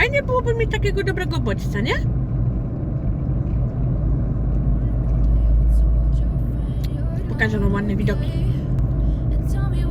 Fajnie byłoby mieć takiego dobrego bodźca, nie? Pokażę wam ładne widoki. Tell me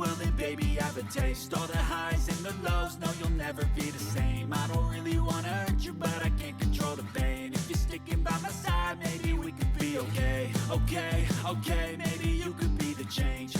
Well then baby I have a taste. All the highs and the lows, no you'll never be the same. I don't really wanna hurt you but I can't control the pain. If you're sticking by my side maybe we could be okay. Okay, okay, maybe you could be the change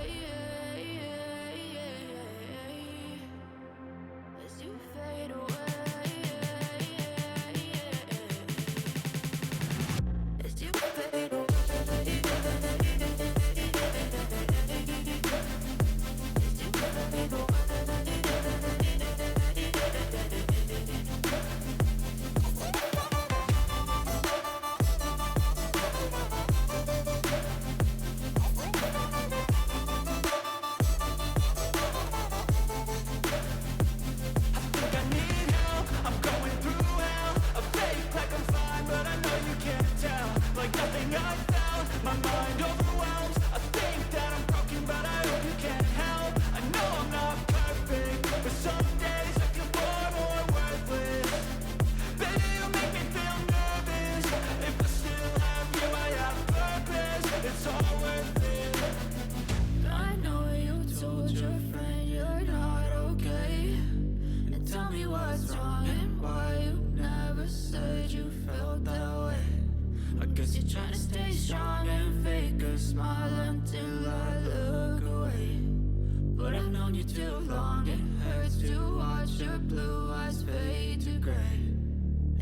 Blue eyes fade to gray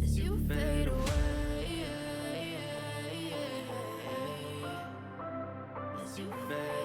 as you fade away. As you fade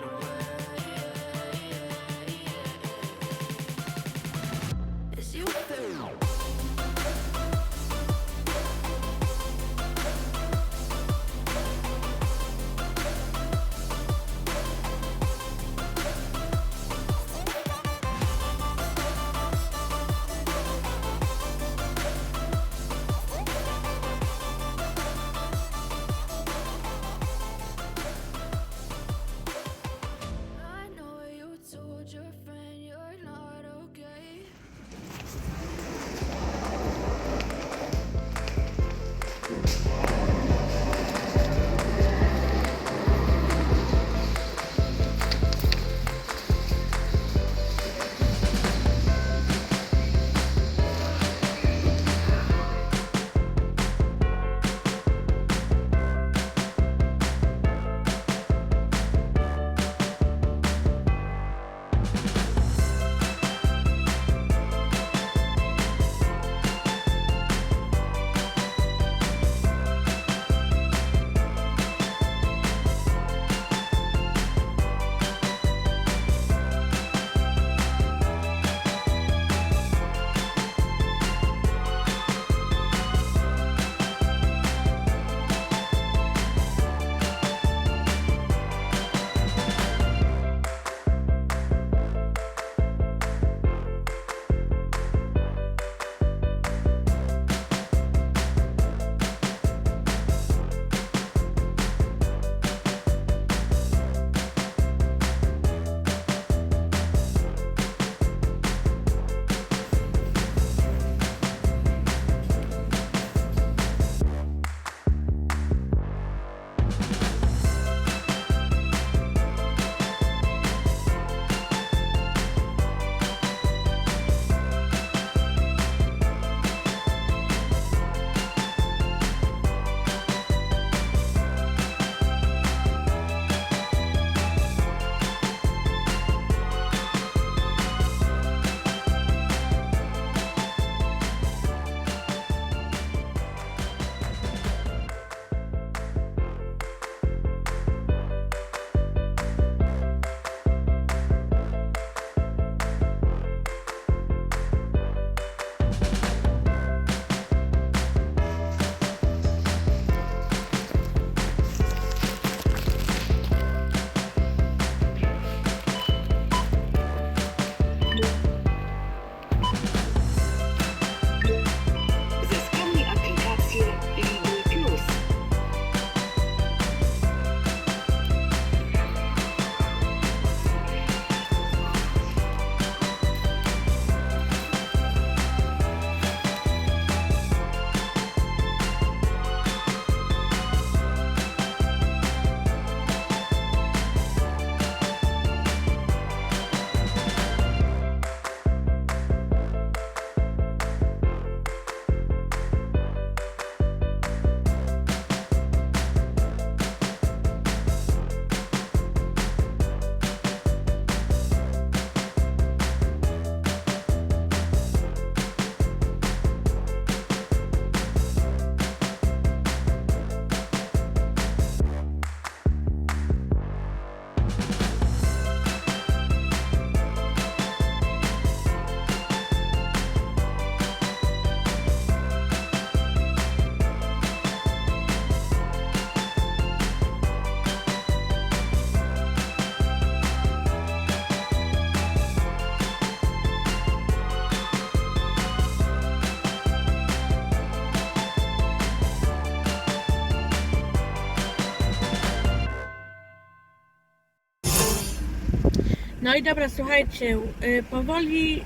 No i dobra, słuchajcie, y, powoli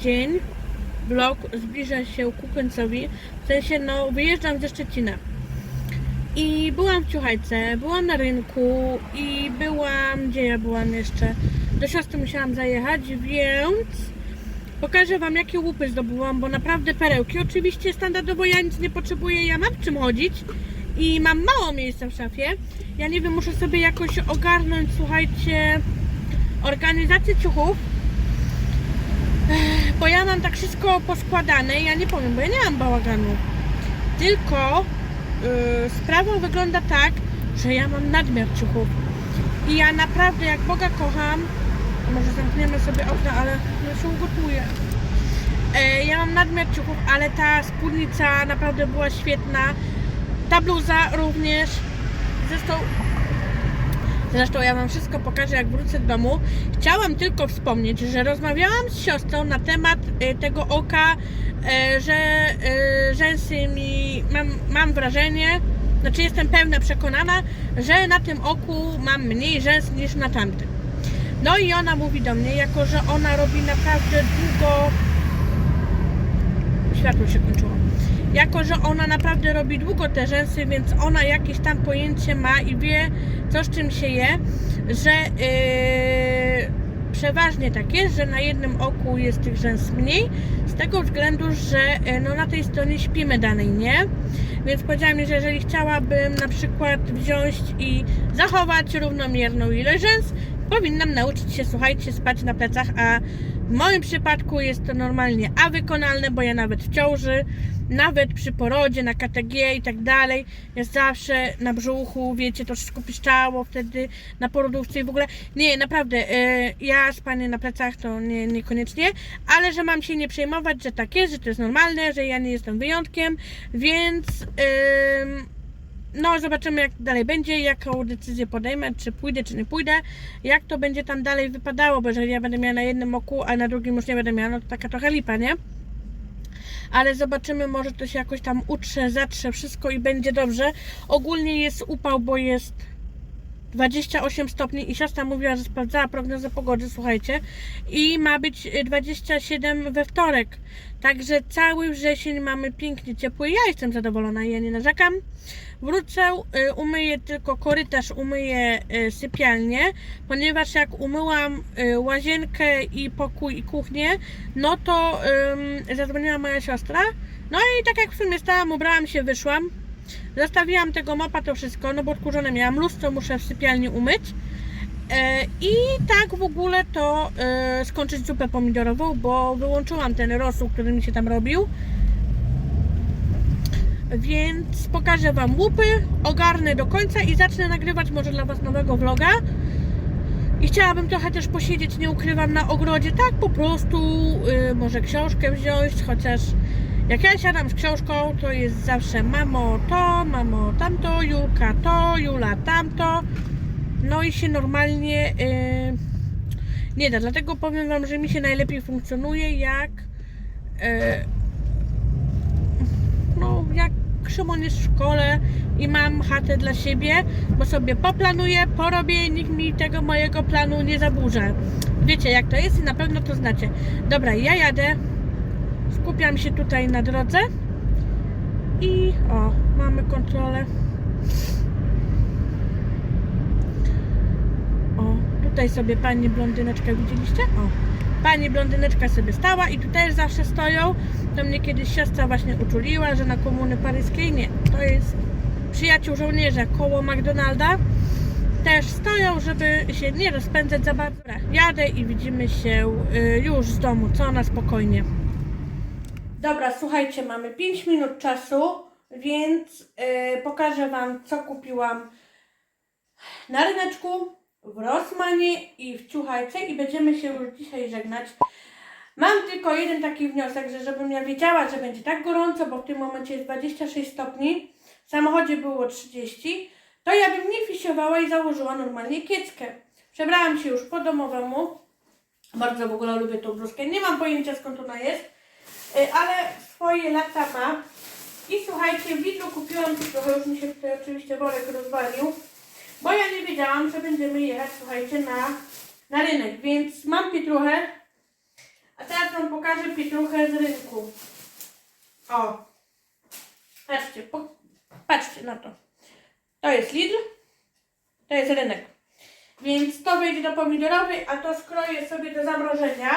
dzień, vlog zbliża się ku końcowi. W sensie, no, wyjeżdżam ze Szczecina. I byłam w Ciuchajce, byłam na rynku i byłam, gdzie ja byłam jeszcze? Do siostry musiałam zajechać, więc pokażę Wam jakie łupy zdobyłam, bo naprawdę perełki. Oczywiście standardowo ja nic nie potrzebuję, ja mam czym chodzić i mam mało miejsca w szafie. Ja nie wiem, muszę sobie jakoś ogarnąć, słuchajcie, organizację ciuchów. Bo ja mam tak wszystko poskładane, ja nie powiem, bo ja nie mam bałaganu. Tylko yy, sprawa wygląda tak, że ja mam nadmiar ciuchów. I ja naprawdę jak Boga kocham, może zamkniemy sobie okno, ale ja się ugotuję. E, ja mam nadmiar ciuchów, ale ta spódnica naprawdę była świetna. Ta bluza również. Zresztą Zresztą ja Wam wszystko pokażę, jak wrócę do domu. Chciałam tylko wspomnieć, że rozmawiałam z siostrą na temat y, tego oka, y, że y, rzęsy mi, mam, mam wrażenie, znaczy jestem pewna, przekonana, że na tym oku mam mniej rzęs niż na tamtym. No i ona mówi do mnie, jako że ona robi naprawdę długo... Światło się kończyło jako że ona naprawdę robi długo te rzęsy, więc ona jakieś tam pojęcie ma i wie, co z czym się je, że yy, przeważnie tak jest, że na jednym oku jest tych rzęs mniej, z tego względu, że yy, no, na tej stronie śpimy danej, nie? Więc powiedziała mi, że jeżeli chciałabym na przykład wziąć i zachować równomierną ilość rzęs, powinnam nauczyć się, słuchajcie, spać na plecach, a w moim przypadku jest to normalnie a wykonalne, bo ja nawet w ciąży, nawet przy porodzie, na KTG i tak dalej, jest zawsze na brzuchu, wiecie, to wszystko piszczało wtedy na porodówce i w ogóle, nie, naprawdę, e, ja spanie na plecach to nie, niekoniecznie, ale że mam się nie przejmować, że tak jest, że to jest normalne, że ja nie jestem wyjątkiem, więc... no, zobaczymy jak dalej będzie, jaką decyzję podejmę, czy pójdę, czy nie pójdę, jak to będzie tam dalej wypadało, bo jeżeli ja będę miała na jednym oku, a na drugim już nie będę miała, no to taka trochę lipa, nie? Ale zobaczymy, może to się jakoś tam utrze, zatrze wszystko i będzie dobrze. Ogólnie jest upał, bo jest 28 stopni i siostra mówiła, że sprawdzała prognozę pogody, słuchajcie, i ma być y, 27 we wtorek. Także cały wrzesień mamy pięknie ciepły. Ja jestem zadowolona, ja nie narzekam. Wrócę, y, umyję tylko korytarz, umyję y, sypialnię, ponieważ jak umyłam y, łazienkę i pokój i kuchnię, no to ym, zadzwoniła moja siostra. No i tak jak w sumie stałam, ubrałam się, wyszłam. Zostawiłam tego mopa, to wszystko, no bo odkurzone miałam lustro, muszę w sypialni umyć. E, I tak w ogóle to e, skończyć zupę pomidorową, bo wyłączyłam ten rosół, który mi się tam robił. Więc pokażę Wam łupy, ogarnę do końca i zacznę nagrywać może dla Was nowego vloga. I chciałabym trochę też posiedzieć, nie ukrywam, na ogrodzie, tak po prostu, y, może książkę wziąć, chociaż jak ja siadam z książką, to jest zawsze mamo to, mamo tamto, Julka to, Jula tamto. No i się normalnie y, nie da. Dlatego powiem Wam, że mi się najlepiej funkcjonuje jak y, no jak Szymon jest w szkole i mam chatę dla siebie, bo sobie poplanuję, porobię i nikt mi tego mojego planu nie zaburza. Wiecie jak to jest i na pewno to znacie. Dobra, ja jadę. Skupiam się tutaj na drodze. I o, mamy kontrolę. O, tutaj sobie pani blondyneczka widzieliście? O, pani blondyneczka sobie stała i tu też zawsze stoją. To mnie kiedyś siostra właśnie uczuliła, że na komuny paryskiej nie. To jest przyjaciół żołnierza koło McDonalda. Też stoją, żeby się nie rozpędzać za bardzo. Jadę i widzimy się y, już z domu, co na spokojnie. Dobra, słuchajcie, mamy 5 minut czasu, więc y, pokażę Wam, co kupiłam na ryneczku, w Rossmanie i w Ciuchajce i będziemy się już dzisiaj żegnać. Mam tylko jeden taki wniosek, że żebym ja wiedziała, że będzie tak gorąco, bo w tym momencie jest 26 stopni, w samochodzie było 30, to ja bym nie fisiowała i założyła normalnie kieckę. Przebrałam się już po domowemu, bardzo w ogóle lubię tą bluzkę, nie mam pojęcia skąd ona jest, ale swoje lata ma. I słuchajcie, w Lidlu kupiłam, tu trochę już mi się tutaj oczywiście worek rozwalił, bo ja nie wiedziałam, że będziemy jechać, słuchajcie, na na rynek, więc mam pietruchę. A teraz wam pokażę pietruchę z rynku. O. Patrzcie, po, patrzcie na to. To jest Lidl, to jest rynek. Więc to wejdzie do pomidorowej, a to skroję sobie do zamrożenia.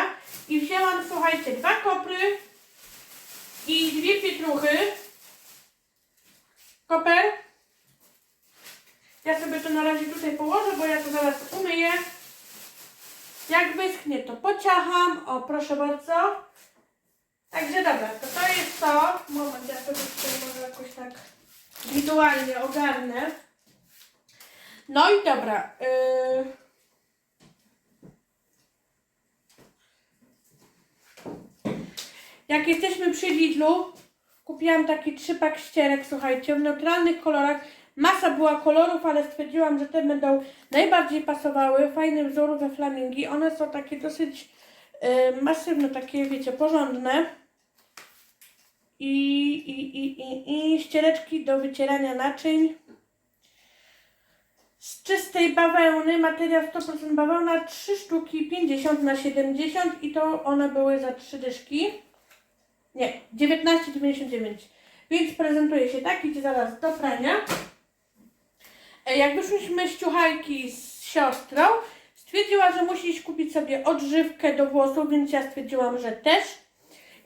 I wzięłam, słuchajcie, dwa kopry i dwie pietruchy. Koper. Ja sobie to na razie tutaj położę, bo ja to zaraz umyję. Jak wyschnie, to pociacham. O, proszę bardzo. Także dobra, to to jest to. Moment, ja sobie tutaj może jakoś tak wizualnie ogarnę. No i dobra. Yy... Jak jesteśmy przy Lidlu, kupiłam taki trzypak ścierek, słuchajcie, w neutralnych kolorach. Masa była kolorów, ale stwierdziłam, że te będą najbardziej pasowały. Fajny wzór we flamingi. One są takie dosyć yy, masywne, takie wiecie, porządne. I, i, i, i, i ściereczki do wycierania naczyń. Z czystej bawełny, materiał 100% bawełna, 3 sztuki 50 na 70 i to one były za 3 dyszki. Nie, 19,99. Więc prezentuje się tak, idzie zaraz do prania. E, Jak wyszłyśmy z ciuchajki z siostrą, stwierdziła, że musi iść kupić sobie odżywkę do włosów, więc ja stwierdziłam, że też.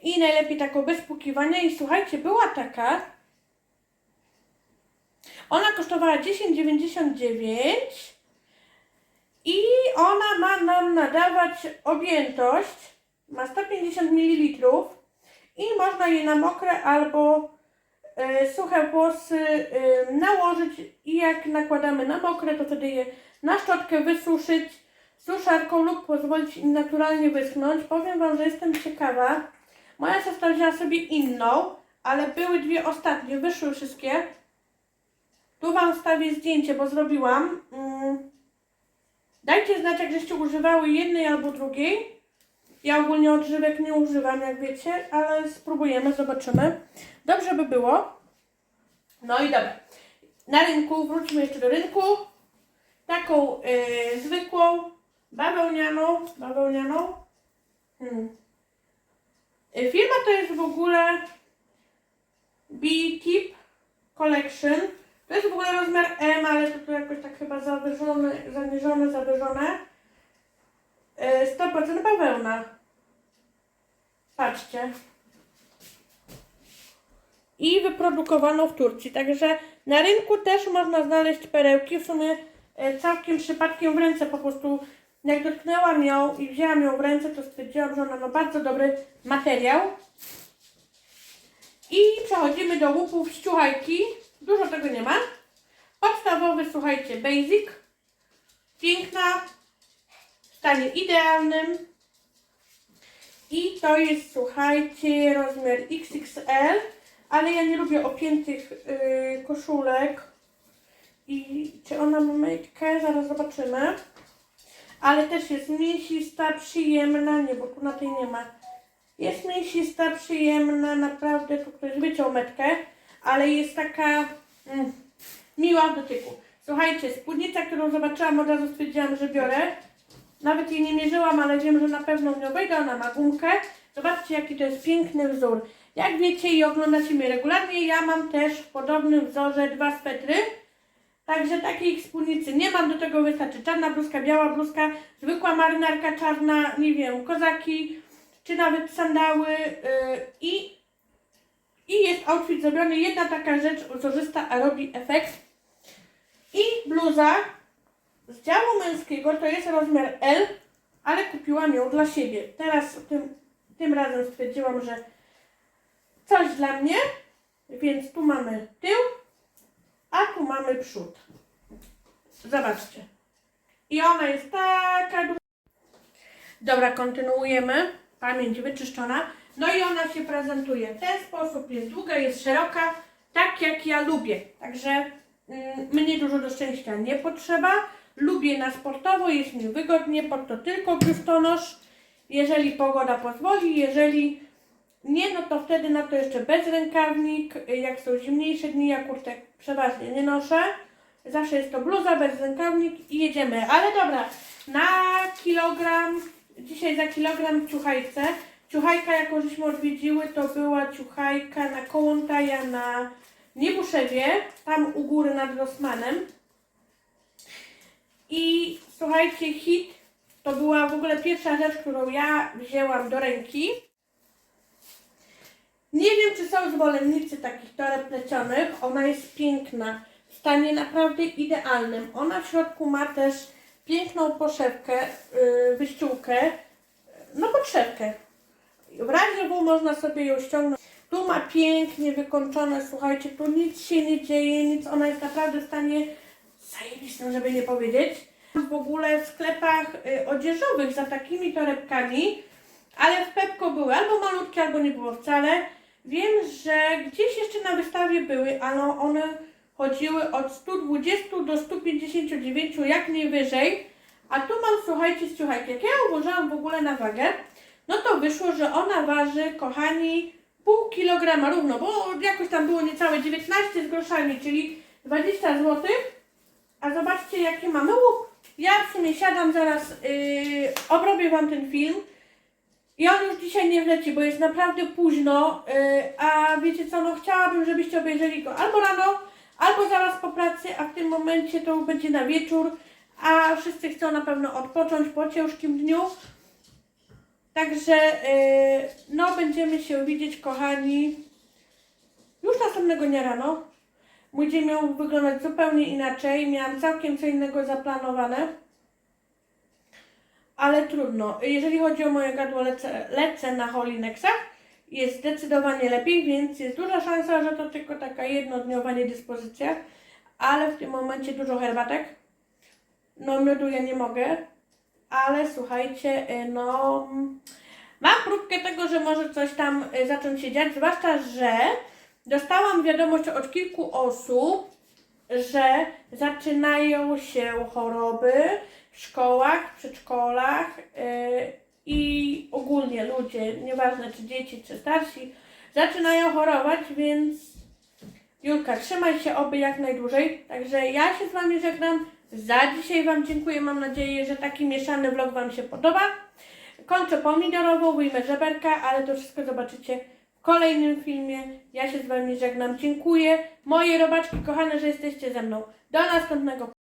I najlepiej taką bez pukiwania. I słuchajcie, była taka. Ona kosztowała 10,99 i ona ma nam nadawać objętość. Ma 150 ml i można je na mokre albo e, suche włosy e, nałożyć i jak nakładamy na mokre, to wtedy je na szczotkę wysuszyć suszarką lub pozwolić im naturalnie wyschnąć. Powiem Wam, że jestem ciekawa. Moja siostra wzięła sobie inną, ale były dwie ostatnie, wyszły wszystkie. Tu Wam wstawię zdjęcie, bo zrobiłam. Mm. Dajcie znać, jak żeście używały jednej albo drugiej. Ja ogólnie odżywek nie używam, jak wiecie, ale spróbujemy, zobaczymy. Dobrze by było. No i dobra. Na rynku, wróćmy jeszcze do rynku. Taką y, zwykłą, bawełnianą, bawełnianą. Hmm. Y, Firma to jest w ogóle B-Tip Collection. To jest w ogóle rozmiar M, ale to tu jakoś tak chyba zawyżone, zaniżone, zawyżone. Y, 100% bawełna. Patrzcie. I wyprodukowano w Turcji. Także na rynku też można znaleźć perełki. W sumie e, całkiem przypadkiem w ręce po prostu jak dotknęłam ją i wzięłam ją w ręce, to stwierdziłam, że ona ma bardzo dobry materiał. I przechodzimy do łupów z ciuchajki. Dużo tego nie ma. Podstawowy, słuchajcie, basic. Piękna, w stanie idealnym. I to jest, słuchajcie, rozmiar XXL, ale ja nie lubię opiętych yy, koszulek. I czy ona ma myjkę? Zaraz zobaczymy. Ale też jest mięsista, przyjemna. Nie, bo tu na tej nie ma. Jest mięsista, przyjemna, naprawdę. Tu ktoś wyciął metkę, ale jest taka mm, miła w dotyku. Słuchajcie, spódnica, którą zobaczyłam, od razu stwierdziłam, że biorę. Nawet jej nie mierzyłam, ale wiem, że na pewno w nią wejdę. Ona ma gumkę. Zobaczcie, jaki to jest piękny wzór. Jak wiecie i oglądacie mnie regularnie, ja mam też w podobnym wzorze dwa swetry. Także takiej spódnicy nie mam, do tego wystarczy czarna bluzka, biała bluzka, zwykła marynarka czarna, nie wiem, kozaki, czy nawet sandały yy, i, i jest outfit zrobiony. Jedna taka rzecz wzorzysta, a robi efekt. I bluza z działu męskiego to jest rozmiar L, ale kupiłam ją dla siebie. Teraz tym, tym razem stwierdziłam, że coś dla mnie, więc tu mamy tył, a tu mamy przód. Zobaczcie. I ona jest taka du- Dobra, kontynuujemy. Pamięć wyczyszczona. No i ona się prezentuje w ten sposób. Jest długa, jest szeroka, tak jak ja lubię. Także mm, mnie dużo do szczęścia nie potrzeba. Lubię na sportowo, jest mi wygodnie, pod to tylko biustonosz. Jeżeli pogoda pozwoli, jeżeli nie, no to wtedy na to jeszcze bezrękawnik. Jak są zimniejsze dni, ja kurtek przeważnie nie noszę. Zawsze jest to bluza, bezrękawnik i jedziemy. Ale dobra, na kilogram, dzisiaj za kilogram ciuchajce. Ciuchajka, jaką żeśmy odwiedziły, to była ciuchajka na Kołątaja na Niebuszewie, tam u góry nad Rosmanem. I słuchajcie, hit to była w ogóle pierwsza rzecz, którą ja wzięłam do ręki. Nie wiem, czy są zwolennicy takich toreb plecionych. Ona jest piękna, w stanie naprawdę idealnym. Ona w środku ma też piękną poszewkę, yy, wyściółkę, no podszewkę. W razie W można sobie ją ściągnąć. Tu ma pięknie wykończone, słuchajcie, tu nic się nie dzieje, nic. Ona jest naprawdę w stanie zajebistym, żeby nie powiedzieć. W ogóle w sklepach y, odzieżowych za takimi torebkami, ale w Pepko były albo malutkie, albo nie było wcale. Wiem, że gdzieś jeszcze na wystawie były, ale one chodziły od 120 do 159 jak nie wyżej. A tu mam, słuchajcie, słuchajcie, jak ja ułożyłam w ogóle na wagę, no to wyszło, że ona waży, kochani, pół kilograma równo, bo jakoś tam było niecałe 19 z groszami, czyli 20 zł. A zobaczcie, jaki mamy łup. Ja w sumie siadam zaraz, yy, obrobię Wam ten film. I on już dzisiaj nie wleci, bo jest naprawdę późno. Yy, a wiecie co, no chciałabym, żebyście obejrzeli go albo rano, albo zaraz po pracy, a w tym momencie to będzie na wieczór. A wszyscy chcą na pewno odpocząć po ciężkim dniu. Także yy, no będziemy się widzieć, kochani, już następnego dnia rano. Mój dzień miał wyglądać zupełnie inaczej. Miałam całkiem co innego zaplanowane. Ale trudno. Jeżeli chodzi o moje gadło, lecę, lecę na Holinexach. Jest zdecydowanie lepiej, więc jest duża szansa, że to tylko taka jednodniowa niedyspozycja. Ale w tym momencie dużo herbatek. No miodu ja nie mogę. Ale słuchajcie, y, no... Mam próbkę tego, że może coś tam y, zacząć się dziać, zwłaszcza, że dostałam wiadomość od kilku osób, że zaczynają się choroby w szkołach, przedszkolach yy, i ogólnie ludzie, nieważne czy dzieci, czy starsi, zaczynają chorować, więc Julka, trzymaj się oby jak najdłużej. Także ja się z Wami żegnam. Za dzisiaj Wam dziękuję. Mam nadzieję, że taki mieszany vlog Wam się podoba. Kończę pomidorową, wyjmę żeberka, ale to wszystko zobaczycie kolejnym filmie. Ja się z Wami żegnam. Dziękuję. Moje robaczki kochane, że jesteście ze mną. Do następnego.